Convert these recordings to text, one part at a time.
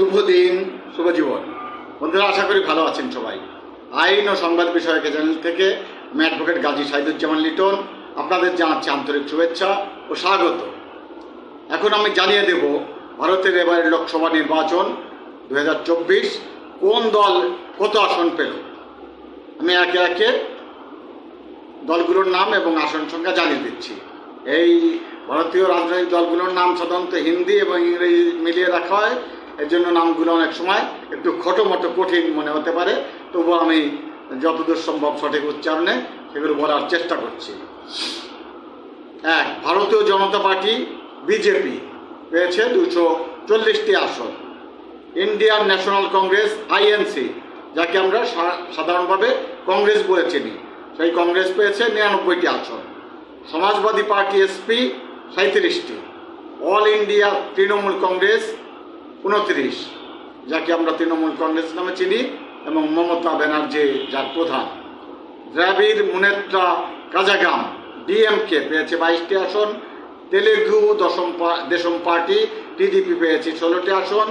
শুভ দিন শুভ জীবন বন্ধুরা, আশা করি ভালো আছেন সবাই। আইন ও সংবাদ বিষয়ক চ্যানেল থেকে আমি অ্যাডভোকেট গাজী সাইদুজ্জামান লিটন। আপনাদের জানাচ্ছি আন্তরিক শুভেচ্ছা ও স্বাগত। এখন আমি জানিয়ে দেব ভারতের এবারের লোকসভা নির্বাচন দু হাজার চব্বিশ কোন দল কত আসন পেল। আমি একে একে দলগুলোর নাম এবং আসন সংখ্যা জানিয়ে দিচ্ছি। এই ভারতীয় রাজনৈতিক দলগুলোর নাম সাধারণত হিন্দি এবং ইংরেজি মিলিয়ে রাখা হয়। এর জন্য নামগুলো অনেক সময় একটু খটোমটো কঠিন মনে হতে পারে। তবুও আমি যতদূর সম্ভব সঠিক উচ্চারণে সেগুলো বলার চেষ্টা করছি। এক, ভারতীয় জনতা পার্টি, বিজেপি। পেয়েছে দুশো চল্লিশটি আসন। ইন্ডিয়ান ন্যাশনাল কংগ্রেস, আইএনসি, যাকে আমরা সাধারণভাবে কংগ্রেস বলে চিনি। সেই কংগ্রেস পেয়েছে নিরানব্বইটি আসন। সমাজবাদী পার্টি এসপি সাঁত্রিশটি অল ইন্ডিয়া তৃণমূল কংগ্রেস উনত্রিশ, যাকে আমরা তৃণমূল কংগ্রেস নামে চিনি, এবং মমতা ব্যানার্জি যার প্রধান। দ্রাবিড় মুনেত্রা কাজাগাম, ডিএমকে পেয়েছে বাইশটি আসন, তেলেগু দশম দেশম পার্টি, টিডিপি পেয়েছে ষোলোটি আসন,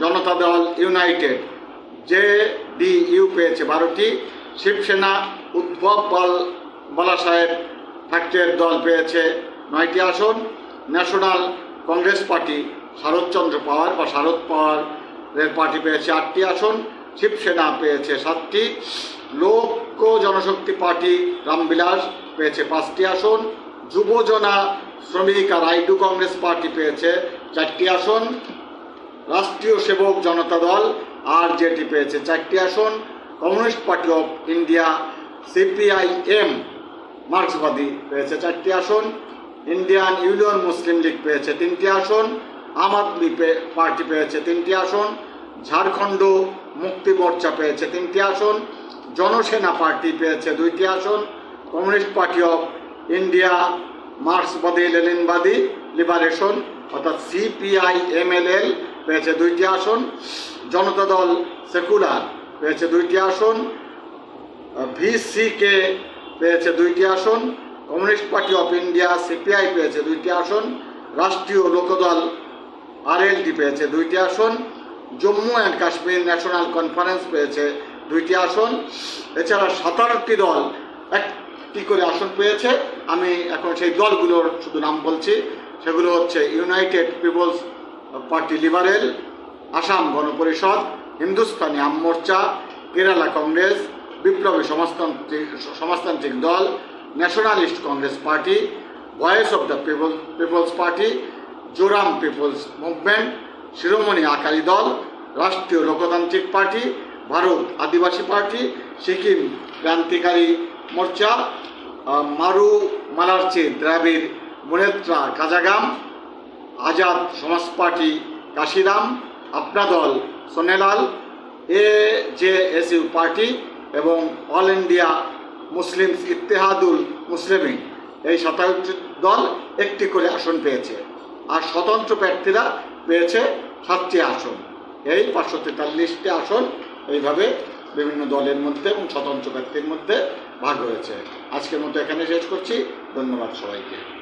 জনতা দল ইউনাইটেড জে ডি ইউ পেয়েছে বারোটি, শিবসেনা উদ্ভব বল বালা সাহেব দল পেয়েছে নয়টি আসন, ন্যাশনাল কংগ্রেস পার্টি শরৎচন্দ্র পাওয়ার বা শারদ পাওয়ারের পার্টি পেয়েছে আটটি আসন, শিবসেনা পেয়েছে সাতটি, লোক জনশক্তি পার্টি রামবিলাস পেয়েছে পাঁচটি আসন, যুবজনা শ্রমিক আর আইডু কংগ্রেস পার্টি পেয়েছে চারটি আসন, রাষ্ট্রীয় সেবক জনতা দল আর জেটি পেয়েছে চারটি আসন, communist party of India, CPIM, মার্ক্সবাদী পেয়েছে চারটি আসন, ইন্ডিয়ান ইউনিয়ন মুসলিম লীগ পেয়েছে তিনটি আসন আম আদমি পার্টি পেয়েছে তিনটি আসন, ঝাড়খণ্ড মুক্তি মোর্চা পেয়েছে তিনটি আসন, জনসেনা পার্টি পেয়েছে দুইটি আসন, কমিউনিস্ট পার্টি অফ ইন্ডিয়া মার্ক্সবাদী লেনিনবাদী লিবারেশন, অর্থাৎ সিপিআই এমএলএল পেয়েছে দুইটি আসন, জনতা দল সেকুলার পেয়েছে দুইটি আসন, ভিসিকে পেয়েছে দুইটি আসন, communist party of India CPI পেয়েছে দুইটি আসন, রাষ্ট্রীয় লোকদল আরএলডি পেয়েছে দুইটি আসন, Jammu and Kashmir national conference পেয়েছে দুইটি আসন। এছাড়া সাতারোটি দল একটি করে আসন পেয়েছে। আমি এখন সেই দলগুলোর শুধু নাম বলছি, সেগুলো হচ্ছে united people's party liberal Assam Ganaparishad Hindustani Awam মোর্চা কেরালা কংগ্রেস বিপ্লবী সমাজতান্ত্রিক সমাজতান্ত্রিক দল nationalist Congress party voice of the people people's party Zoram people's movement, Shiromani Akali Dal, Rashtriya Loktantrik party, Bharat Adivasi party, Sikkim Krantikari Morcha Marumalarchi Dravida Munnetra Kazhagam, Azad Samaj party Kanshiram, Apna Dal Sonelal A J S U party এবং all India Muslim Ittehadul Muslimeen এই সাতাশটি দল একটি করে আসন পেয়েছে। আর স্বতন্ত্র প্রার্থীরা পেয়েছে সাতটি আসন। এই পাঁচশো তেতাল্লিশটি আসন এইভাবে বিভিন্ন দলের মধ্যে এবং স্বতন্ত্র প্রার্থীর মধ্যে ভাগ হয়েছে। আজকের মতো এখানে শেষ করছি। ধন্যবাদ সবাইকে।